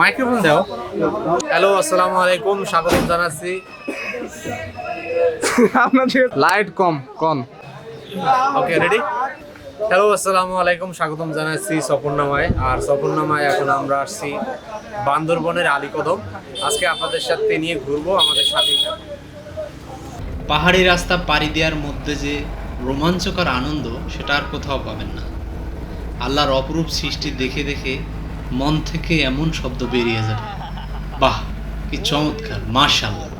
Microphone দাও। Hello আসসালামু আলাইকুম স্বাগতম জানাচ্ছি। আপনাদের লাইট কম কম ওকে রেডি হ্যালো আসসালামু আলাইকুম স্বাগতম জানাচ্ছি সফরনামায় আর সফরনামায় এখন আমরা আসছি বান্দরবনের আলীকদম। আজকে আপনাদের সাথে নিয়ে ঘুরবো আমাদের সাথে। পাহাড়ি রাস্তা পাড়ি দেওয়ার মধ্যে যে রোমাঞ্চকর আনন্দ সেটা আর কোথাও পাবেন না। আল্লাহর অপরূপ সৃষ্টি দেখে দেখে মন থেকে এমন শব্দ বেরিয়ে যাবে বাহ, কি চমৎকার মার্শাল্লাহ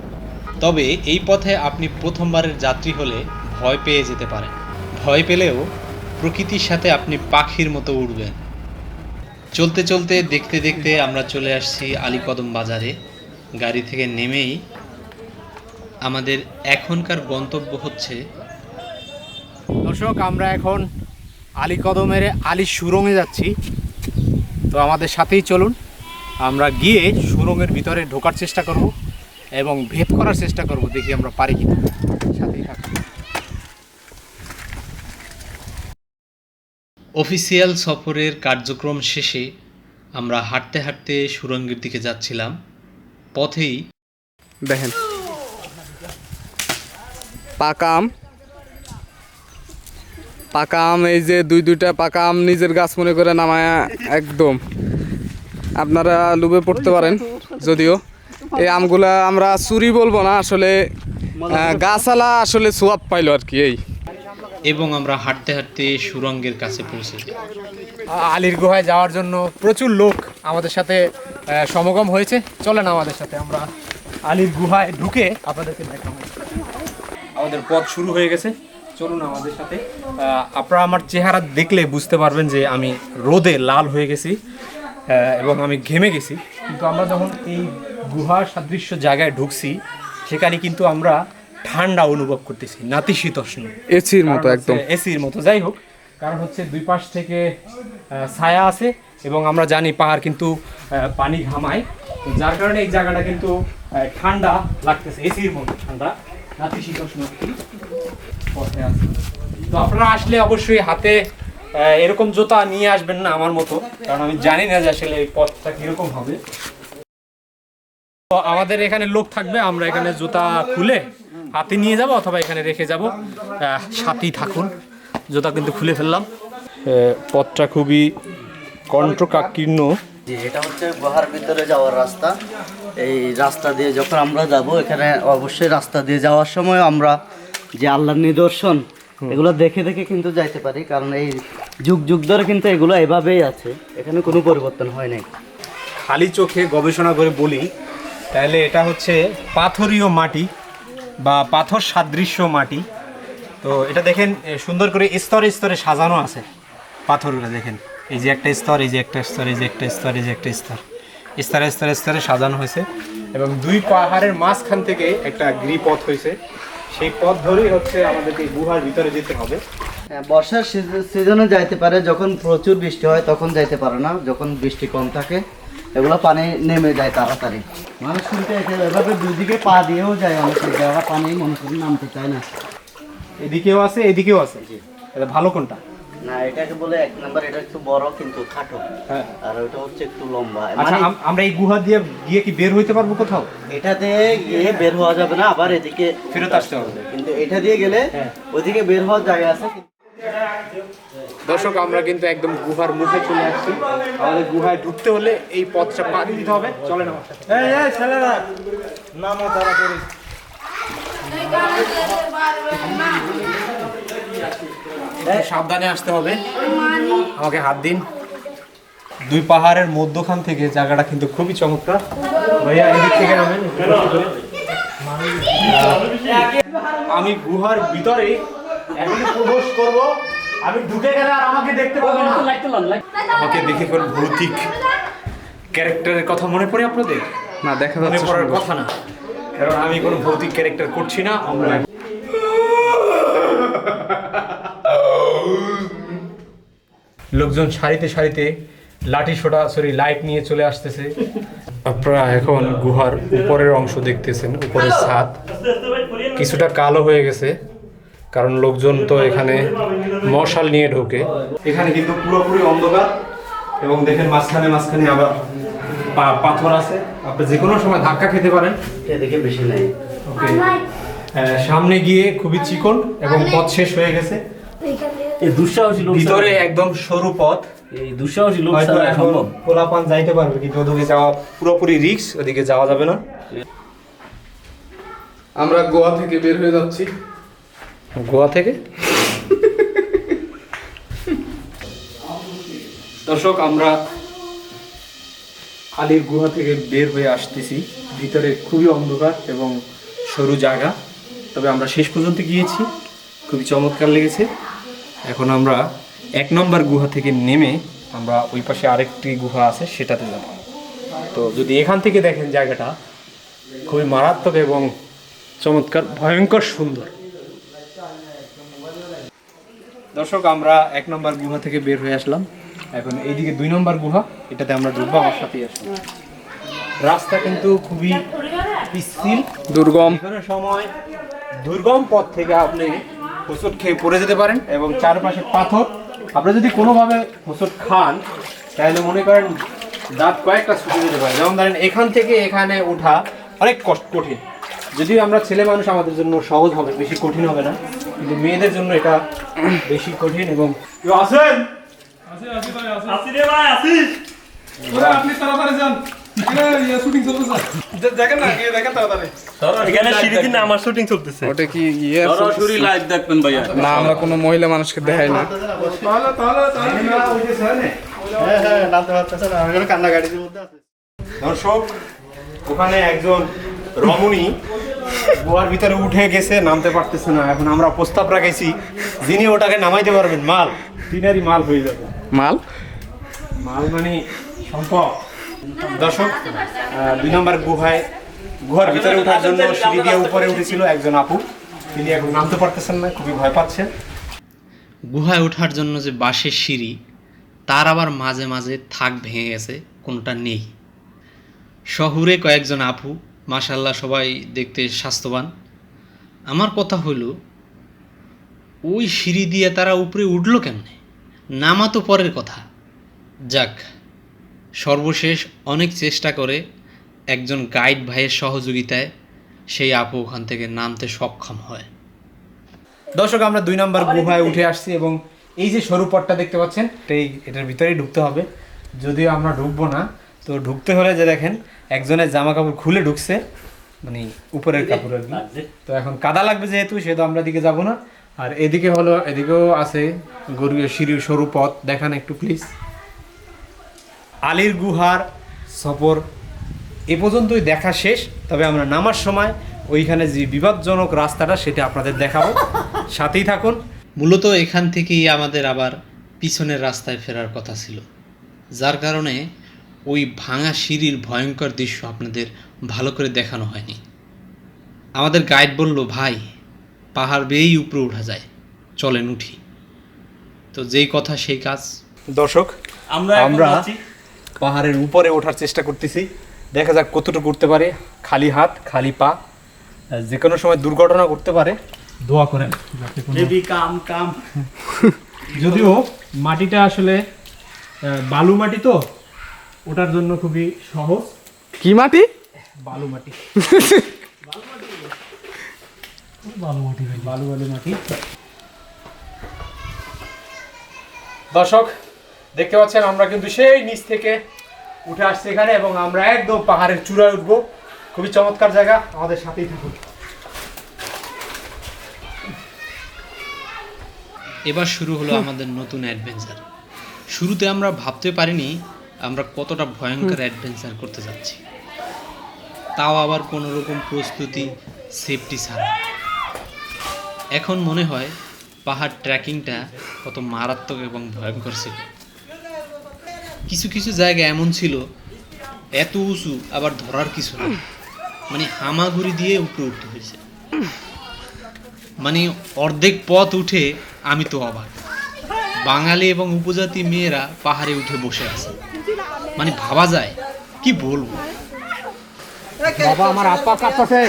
তবে এই পথে আপনি প্রথমবারের যাত্রী হলে ভয় পেয়ে যেতে পারেন। ভয় পেলেও প্রকৃতির সাথে আপনি পাখির মতো উড়বেন। চলতে চলতে, দেখতে দেখতে আমরা চলে আসছি আলীকদম বাজারে। গাড়ি থেকে নেমেই আমাদের এখনকার গন্তব্য হচ্ছে দর্শক, আমরা এখন আলী কদমের আলী সুরঙ্গে যাচ্ছি। তো আমাদের সাথেই চলুন। আমরা গিয়ে সুরঙ্গের ভিতরে ঢোকার চেষ্টা করব এবং ভেদ করার চেষ্টা করব দেখি আমরা পারি কিনা। সাথেই থাকুন। অফিসিয়াল সফরের কার্যক্রম শেষে আমরা হাঁটতে হাঁটতে সুরঙ্গের দিকে যাচ্ছিলাম। পথেই দেখেন। পাকা আম। পাকা আম এই যে দুই দুইটা পাকা আম নিজের গাছ মনে করে নামায় একদম। আপনারা লুবে পড়তে পারেন যদিও। এই আমগুলা আমরা চুরি বলব না আসলে গাছালা আসলে সোয়াব পাইলো আর কি এই। এবং আমরা হাঁটতে হাঁটতে সুরঙ্গের কাছে পৌঁছে আলির গুহায় যাওয়ার জন্য প্রচুর লোক আমাদের সাথে সমাগম হয়েছে। চলেন আমাদের সাথে আমরা আলির গুহায় ঢুকে আপনাদেরকে দেখাবো। আমাদের পথ শুরু হয়ে গেছে। চলুন আমাদের সাথে। আপনারা আমার চেহারা দেখলে বুঝতে পারবেন যে আমি রোদে লাল হয়ে গেছি এবং আমি ঘেমে গেছি। কিন্তু আমরা যখন এই গুহা সাদৃশ্য জায়গায় ঢুকছি সেখানে কিন্তু আমরা ঠান্ডা অনুভব করতেছি নাতিশীতোষ্ণ। এসির মতো একদম। এসির মতো। যাই হোক কারণ হচ্ছে দুই পাশ থেকে ছায়া আছে এবং আমরা জানি পাহাড় কিন্তু পানি ঘামায়। যার কারণে এই জায়গাটা কিন্তু ঠান্ডা লাগতেছে এসির মতো ঠান্ডা। তো আপনারা আসলে অবশ্যই হাতে এরকম জুতা নিয়ে আসবেন না আমার মতো, কারণ আমি জানি না যে আসলে এই পথটা কীরকম হবে। তো আমাদের এখানে লোক থাকবে, আমরা এখানে জুতা খুলে হাতে নিয়ে যাব অথবা এখানে রেখে যাব। সাথেই থাকুন। জুতা কিন্তু খুলে ফেললাম। পথটা খুবই কণ্ঠকাকীর্ণ। এটা হচ্ছে গুহার ভিতরে যাওয়ার রাস্তা। এই রাস্তা দিয়ে যখন আমরা যাব এখানে অবশ্যই রাস্তা দিয়ে যাওয়ার সময় আমরা যে আল্লাহর নিদর্শন এগুলো দেখে দেখে কিন্তু যাইতে পারি কারণ এই যুগ যুগ ধরে কিন্তু এগুলো এভাবেই আছে। এখানে কোনো পরিবর্তন হয় নাই। খালি চোখে গবেষণা করে বলি তাহলে এটা হচ্ছে পাথরীয় মাটি বা পাথর সাদৃশ্য মাটি। তো এটা দেখেন সুন্দর করে স্তরে স্তরে সাজানো আছে পাথরগুলো দেখেন। এই যে একটা স্তর এই যে একটা স্তর এই যে একটা স্তর এই যে একটা স্তর। স্তরে স্তরে স্তরে সাজানো হয়েছে এবং দুই পাহাড়ের মাঝখান থেকে একটা গিরিপথ হয়েছে। সেই পথ ধরেই হচ্ছে আমাদেরকে গুহার ভিতরে যেতে হবে। হ্যাঁ, বর্ষার সিজনে যাইতে পারে যখন প্রচুর বৃষ্টি হয় তখন যাইতে পারে না যখন বৃষ্টি কম থাকে এগুলো পানি নেমে যায় তাড়াতাড়ি। মানুষ এখানে এভাবে দুদিকে পা দিয়েও যায় অনেকে যারা পানি মনে নামতে চায় না। এদিকেও আছে এদিকেও আছে। ভালো কোনটা? না এটাকে বলে এক নাম্বার এটা একটু বড় কিন্তু খাটো। হ্যাঁ। আর ওটা হচ্ছে একটু লম্বা। আচ্ছা মানে আম- আমরা এই গুহা দিয়ে গিয়ে কি বের হইতে পারব কোথাও? এটাতে গিয়ে বের হওয়া যাবে না আবার এদিকে ফেরত আসতে হবে। কিন্তু এটা দিয়ে গেলে হ্যাঁ। ওইদিকে বের হওয়ার জায়গা আছে। দর্শক আমরা কিন্তু একদম গুহার মুখে চলে আসছি। আমাদের গুহায় ঢুকতে হলে এই পথটা পাড়ি দিতে হবে। চলেন আমার সাথে। সাবধানে আসতে হবে। আমাকে হাত দিন। দুই পাহাড়ের মধ্যখান থেকে জায়গাটা কিন্তু খুবই চমৎকার। ভাইয়া এদিক থেকে নামেন। আমি গুহার ভিতরে এখন প্রবেশ করব। আমি ঢুকে গেলে আর আমাকে দেখতে পাবো না। আমাকে দেখে কোন ভৌতিক ক্যারেক্টারের কথা মনে পড়ে আপনাদের? না দেখা মনে যাচ্ছে পড়ার কথা না। কারণ আমি কোনো ভৌতিক ক্যারেক্টার করছি না আমরা লোকজন সারিতে সারিতে লাঠি সোটা সরি লাইট নিয়ে চলে আসতেছে। আপনারা এখন গুহার উপরের অংশ দেখতেছেন উপরের ছাদ। কিছুটা কালো হয়ে গেছে কারণ লোকজন তো এখানে মশাল নিয়ে ঢোকে। এখানে কিন্তু পুরোপুরি অন্ধকার এবং দেখেন মাঝখানে মাঝখানে আবার পা- পাথর আছে। আপনি যে কোনো সময় ধাক্কা খেতে পারেন। এদিকে বেশি নেই। ওকে সামনে গিয়ে খুবই চিকন এবং পথ শেষ হয়ে গেছে। এই দুঃসাহসী লোক ভিতরে একদম সরু পথ। এই দুঃসাহসী লোক ছাড়া এখন সম্ভব। পোলাপান যাইতে পারবে কিন্তু ওদিকে যাওয়া পুরোপুরি রিস্ক ওদিকে যাওয়া যাবে না। আমরা গোয়া থেকে বের হয়ে যাচ্ছি। গোয়া থেকে? দর্শক আমরা আলির গুহা থেকে বের হয়ে আসতেছি। ভিতরে খুবই অন্ধকার এবং সরু জায়গা। তবে আমরা শেষ পর্যন্ত গিয়েছি। খুবই চমৎকার লেগেছে। এখন আমরা এক নম্বর গুহা থেকে নেমে আমরা ওই পাশে আরেকটি গুহা আছে সেটাতে যাব। তো যদি এখান থেকে দেখেন জায়গাটা খুবই মারাত্মক এবং চমৎকার ভয়ঙ্কর সুন্দর। দর্শক আমরা এক নম্বর গুহা থেকে বের হয়ে আসলাম। এখন এইদিকে দুই নম্বর গুহা এটাতে আমরা ঢুকবো আমার সাথেই আসব রাস্তা কিন্তু খুবই পিচ্ছিল। দুর্গম। সময় দুর্গম পথ থেকে আপনি হোঁচট খেয়ে পড়ে যেতে পারেন এবং চারপাশে পাথর। আপনি যদি কোনোভাবে হোঁচট খান তাহলে মনে করেন দাঁত কয়েকটা ছুটে যেতে পারে। যেমন ধরেন এখান থেকে এখানে ওঠা অনেক কষ্ট কঠিন। যদিও আমরা ছেলে মানুষ আমাদের জন্য সহজ হবে বেশি কঠিন হবে না। কিন্তু মেয়েদের জন্য এটা বেশি কঠিন এবং কেউ আছেন আপনি তাড়াতাড়ি যান শুটিং চলতেছে দেখেন না গিয়ে দেখেন তাড়াতাড়ি এখানে সিঁড়িতে না শুটিং চলতেছে। ওটা কি ইয়ে না আমরা কোনো মহিলা মানুষকে দেখাই না। হ্যাঁ হ্যাঁ দর্শক ওখানে একজন রমণী গোয়ার ভিতরে উঠে গেছে নামতে পারতেছে না। এখন আমরা প্রস্তাব রাখাইছি যিনি ওটাকে নামাইতে পারবেন মাল। তিনারই মাল হয়ে যাবে। মাল? মাল মানে সম্পদ। দর্শক দুই নম্বর গুহায়, গুহার ভিতরে ওঠার জন্য সিঁড়ি দিয়ে উপরে উঠেছিল একজন আপু। তিনি এখন নামতে পারতেছেন না, খুবই ভয় পাচ্ছেন গুহায় ওঠার জন্য যে বাঁশের সিঁড়ি, তার আবার মাঝে মাঝে থাক ভেঙে গেছে, কোনোটা নেই। শহুরে কয়েকজন আপু মাসাল্লাহ সবাই দেখতে স্বাস্থ্যবান। আমার কথা হলো ওই সিঁড়ি দিয়ে তারা উপরে উঠল কেমনে? নামা তো পরের কথা। যাক সর্বশেষ অনেক চেষ্টা করে একজন গাইড ভাইয়ের সহযোগিতায় সেই আপু ওখান থেকে নামতে সক্ষম হয়। দর্শক আমরা দুই নম্বর গুহায় উঠে আসছি এবং এই যে সরু পথটা দেখতে পাচ্ছেন এই এটার ভিতরেই ঢুকতে হবে। যদিও আমরা ঢুকবো না তো ঢুকতে হলে যে দেখেন একজনের জামা কাপড় খুলে ঢুকছে মানে উপরের কাপড় আর কি। তো এখন কাদা লাগবে যেহেতু সেহেতু আমরা এদিকে যাব না। আর এদিকে হলো এদিকেও আছে গরু সিঁড়ি সরু পথ। দেখান একটু প্লিজ আলীর গুহার সফর এ পর্যন্তই দেখা শেষ। তবে আমরা নামার সময় ওইখানে যে বিবাদজনক রাস্তাটা সেটা আপনাদের দেখাবো। সাথেই থাকুন। মূলত এখান থেকেই আমাদের আবার পিছনের রাস্তায় ফেরার কথা ছিল। যার কারণে ওই ভাঙা সিঁড়ির ভয়ঙ্কর দৃশ্য আপনাদের ভালো করে দেখানো হয়নি। আমাদের গাইড বলল ভাই পাহাড় বেয়েই উপরে উঠা যায়। চলেন উঠি। তো যেই কথা সেই কাজ। দর্শক আমরা আমরা। পাহাড়ের উপরে ওঠার চেষ্টা করতেছি। দেখা যাক কতটুকু উঠতে পারে। খালি হাত খালি পা। যে কোনো সময় দুর্ঘটনা ঘটতে পারে। দোয়া করেন কাম কাম যদিও মাটিটা আসলে বালু মাটি তো ওটার জন্য খুবই সহজ। কি মাটি? বালু মাটি। বালু মাটি বালু বালু মাটি। দর্শক দেখতে পাচ্ছেন আমরা কিন্তু সেই নিচ থেকে উঠে আসছি এখানে এবং আমরা একদম পাহাড়ের চূড়ায় উঠবো। খুবই চমৎকার জায়গা আমাদের সাথেই থাকুন। এবার শুরু হলো আমাদের নতুন অ্যাডভেঞ্চার শুরুতে আমরা ভাবতে পারিনি আমরা কতটা ভয়ঙ্কর অ্যাডভেঞ্চার করতে যাচ্ছি। তাও আবার কোনো রকম প্রস্তুতি সেফটি ছাড়া। এখন মনে হয় পাহাড় ট্রেকিংটা কত মারাত্মক এবং ভয়ঙ্কর ছিল। কিছু কিছু জায়গা এমন ছিল এত উঁচু আবার ধরার কিছু না। মানে হামাগুড়ি দিয়ে উপরে উঠতে হয়েছে। মানে অর্ধেক পথ উঠে আমি তো অবাক। বাঙালি এবং উপজাতি মেয়েরা পাহাড়ে উঠে বসে আছে। মানে ভাবা যায় কি বলব? বাবা আমার কাঁপতেছে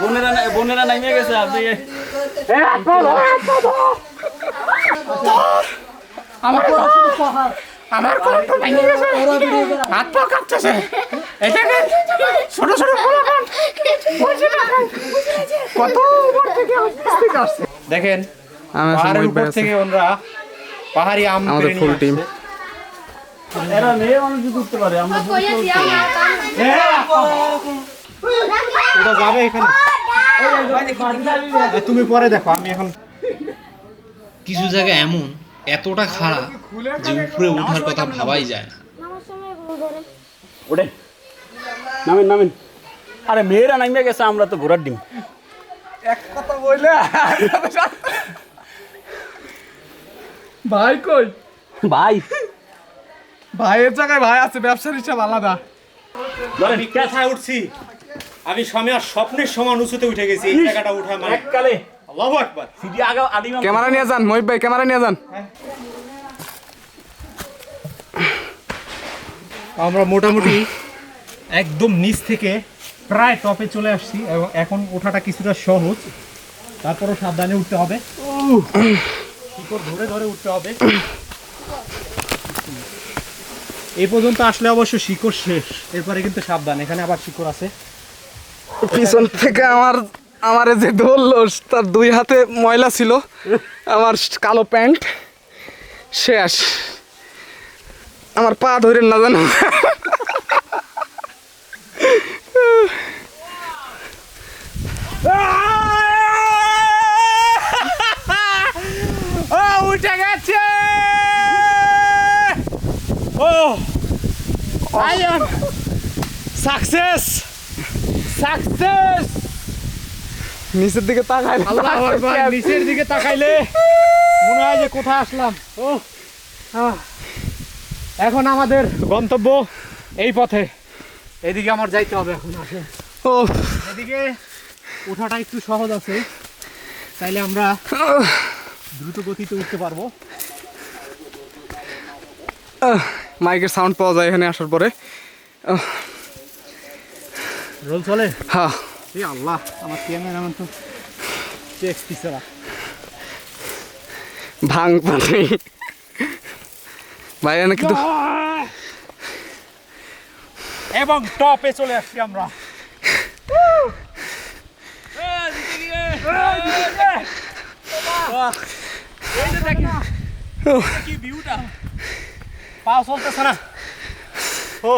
বোনেরা না- বোনেরা নামিয়ে গেছে আপনি আমার আমার কোমর ভেঙে গেছে। হাত পা কাঁপতেছে। এটাকে ছোট ছোট পোলাপান কত উপর থেকে আসছে। দেখেন পাহাড়ের উপর থেকে ওনরা পাহাড়ি আম আমাদের team। আসছে। এরা মেয়ে মানুষ উঠতে পারে আমরা এটা যাবে এখানে। তুমি পরে দেখো আমি এখন কিছু জায়গা এমন এতটা খারাপ যে উপরে ওঠার কথা ভাবাই যায় না। ওঠেন নামেন নামেন। আরে মেয়েরা নামে গেছে আমরা তো ঘোরার ডিম। এক কথা বললে ভাই কই? ভাই। ভাইয়ের জায়গায় ভাই আছে ব্যবসার হিসাব আলাদা। আমি কোথায় উঠছি? আমি সময় স্বপ্নের সমান উঁচুতে উঠে গেছি এই জায়গাটা উঠা মানে এককালে আল্লাহু আকবার। সিডি আগা আদিম ক্যামেরা নিয়ে যান মহিত ভাই ক্যামেরা নিয়ে যান। আমরা মোটামুটি একদম নিচ থেকে প্রায় টপে চলে আসছি এবং এখন ওঠাটা কিছুটা সহজ। তারপরও সাবধানে উঠতে হবে। শিকড় ধরে ধরে উঠতে হবে। এই পর্যন্ত আসলে অবশ্য শিকড় শেষ। এরপরে কিন্তু সাবধান এখানে আবার শিকড় আছে। পিছন থেকে আমার আমার যে ধরলো, তার দুই হাতে ময়লা ছিল, আমার কালো প্যান্ট শেষ আমার পা ধরে না জানো। উঠে গেছে। ও সাকসেস সাকসেস নিচের দিকে তাকায় না। আল্লাহ আকবার নিচের দিকে তাকাইলে মনে হয় যে কোথায় আসলাম। ও। এখন আমাদের গন্তব্য এই পথে। এদিকে আমার যাইতে হবে এখন আসে। ও এদিকে ওঠাটা একটু সহজ আছে। তাইলে আমরা দ্রুত গতিতে উঠতে পারব। মাইকের সাউন্ড পাওয়া যায় এখানে আসার পরে। রোল চলে? হ্যাঁ। এই আল্লাহ আমার ক্যামেরাম্যান তো চেক পিছরা ভাং পানি। ভাই এনে কিন্তু এবং টপে চলে আসছি আমরা। কি ভিউটা পা চলতেছে না। ও।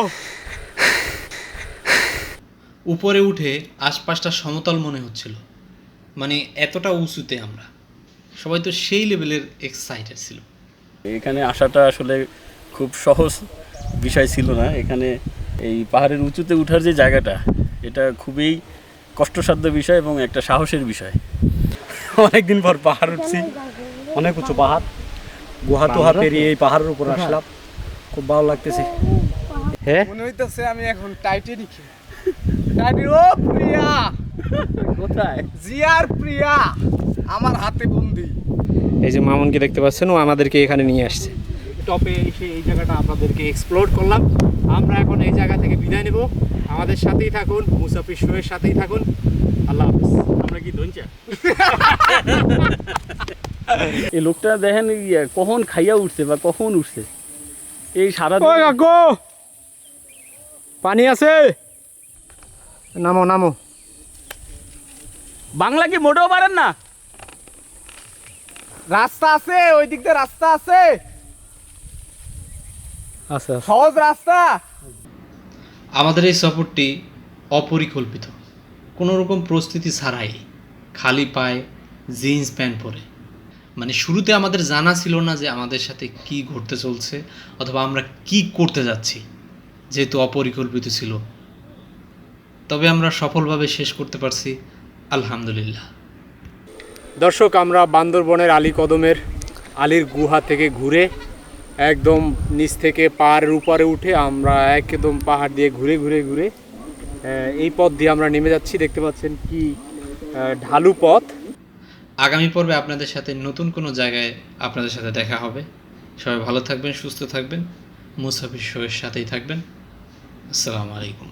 উপরে উঠে আশপাশটা সমতল মনে হচ্ছিল। মানে এতটা উঁচুতে আমরা। সবাই তো সেই লেভেলের এক্সাইটেড ছিল। এখানে আসাটা আসলে খুব সহজ বিষয় ছিল না। এখানে এই পাহাড়ের উঁচুতে উঠার যে জায়গাটা এটা খুবই কষ্টসাধ্য বিষয় এবং একটা সাহসের বিষয়। অনেকদিন পর পাহাড় উঠছি। অনেক উঁচু পাহাড়। গুহা টুহা পেরিয়ে এই পাহাড়ের উপর আসলাম। খুব ভালো লাগতেছে। হ্যাঁ? মনে হইতেছে আমি এখন টাইটানিক টাইটানিক ও প্রিয়া। কোথায়? জিয়ার প্রিয়া আমার হাতে বন্দি। এই যে মামুনকে দেখতে পাচ্ছেন ও আমাদেরকে এখানে নিয়ে আসছে। টপে এসে এই জায়গাটা আপনাদেরকে এক্সপ্লোর করলাম। আমরা এখন এই জায়গা থেকে বিদায় নেব। আমাদের সাথেই থাকুন মুসাফির শোয়ের সাথেই থাকুন। আল্লাহ হাফিজ। আমরা কি ধনচা এই লোকটা দেখেন ইয়ে, কখন খাইয়া উঠছে বা কখন উঠছে? এই সারা পানি আছে? নামো নামো। বাংলা কি মোটেও পারেন না? রাস্তা আছে ওই দিক দিয়ে রাস্তা আছে। আচ্ছা সহজ রাস্তা। আমাদের এই সফরটি অপরিকল্পিত। কোনো রকম প্রস্তুতি ছাড়াই খালি পায়ে জিন্স প্যান্ট পরে। মানে শুরুতে আমাদের জানা ছিল না যে আমাদের সাথে কি ঘটতে চলছে অথবা আমরা কি করতে যাচ্ছি যেহেতু অপরিকল্পিত ছিল। তবে আমরা সফলভাবে শেষ করতে পারছি আলহামদুলিল্লাহ। দর্শক আমরা বান্দরবনের আলী কদমের আলীর গুহা থেকে ঘুরে একদম নিচ থেকে পাহাড়ের উপরে উঠে আমরা একদম পাহাড় দিয়ে ঘুরে ঘুরে ঘুরে এই পথ দিয়ে আমরা নেমে যাচ্ছি। দেখতে পাচ্ছেন কি ঢালু পথ। আগামী পর্বে আপনাদের সাথে নতুন কোনো জায়গায় আপনাদের সাথে দেখা হবে। সবাই ভালো থাকবেন সুস্থ থাকবেন মুসাফির শোয়ের সাথেই থাকবেন। আসসালামু আলাইকুম।